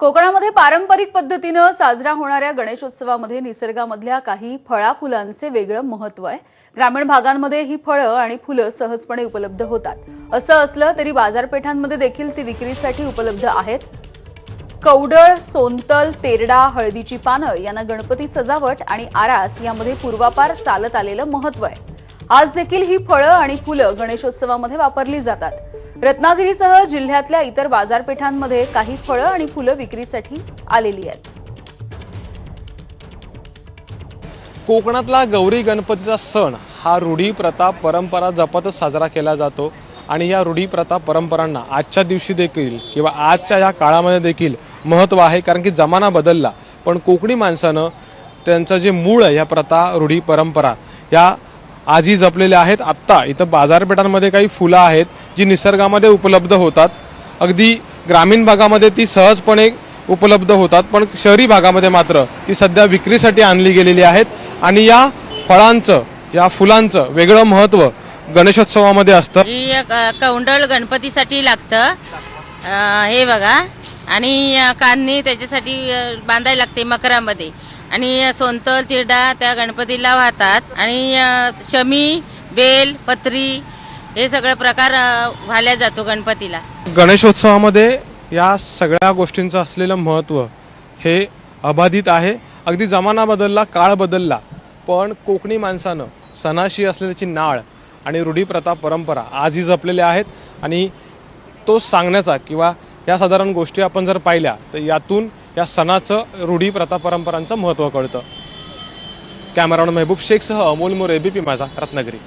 कोकणामध्ये पारंपरिक पद्धतीनं साजरा होणाऱ्या गणेशोत्सवामध्ये निसर्गामधल्या काही फळा फुलांचे वेगळं महत्त्व आहे. ग्रामीण भागांमध्ये ही फळं आणि फुलं सहजपणे उपलब्ध होतात. असं असलं तरी बाजारपेठांमध्ये देखील ती विक्रीसाठी उपलब्ध आहेत. कौडळ सोनतल तेरडा हळदीची पानं यांना गणपती सजावट आणि आरास यामध्ये पूर्वापार चालत आलेलं महत्त्व आहे. आज देखील ही फळं आणि फुलं गणेशोत्सवामध्ये वापरली जातात. रत्नागिरीसह जिल्ह्यातल्या इतर बाजारपेठांमध्ये काही फळं आणि फुलं विक्रीसाठी आलेली आहेत. कोकणातला गौरी गणपतीचा सण हा रूढी प्रथा परंपरा जपतच साजरा केला जातो आणि या रूढी प्रथा परंपरांना आजच्या दिवशी देखील किंवा आजच्या या काळामध्ये देखील महत्त्व आहे कारण की जमाना बदलला. पण कोकणी माणसानं त्यांचं जे मूळ आहे ह्या प्रथा रूढी परंपरा या आजही जपलेले आहेत. आत्ता इथं बाजारपेठांमध्ये काही फुलं आहेत जी निसर्गामध्ये उपलब्ध होतात. अगदी ग्रामीण भागामध्ये ती सहजपणे उपलब्ध होतात पण शहरी भागामध्ये मात्र ती सध्या विक्रीसाठी आणली गेलेली आहेत. आणि या फळांचं या फुलांचं वेगळं महत्त्व गणेशोत्सवामध्ये असतं. कौंडळ गणपतीसाठी लागतं. हे बघा. आणि कांदणी त्याच्यासाठी बांधायला लागते मकरामध्ये. आणि अ, सोनतल तिरडा त्या गणपतीला वाहतात. आणि शमी बेल पत्री हे सगळे प्रकार वाहल्या जातो गणपतीला. गणेशोत्सवामध्ये या सगळ्या गोष्टींचं असलेलं महत्त्व हे अबाधित आहे. अगदी जमाना बदलला काळ बदलला पण कोकणी माणसानं सणाशी असलेल्याची नाळ आणि रूढी प्रथा परंपरा आजही जपलेल्या आहेत. आणि तो सांगण्याचा किंवा या साधारण गोष्टी आपण जर पाहिल्या तर यातून या सणाचं रूढी प्रथा परंपरांचं महत्त्व कळतं. कॅमेरामॅन मेहबूब शेखसह अमोल मोरे एबीपी माझा रत्नागिरी.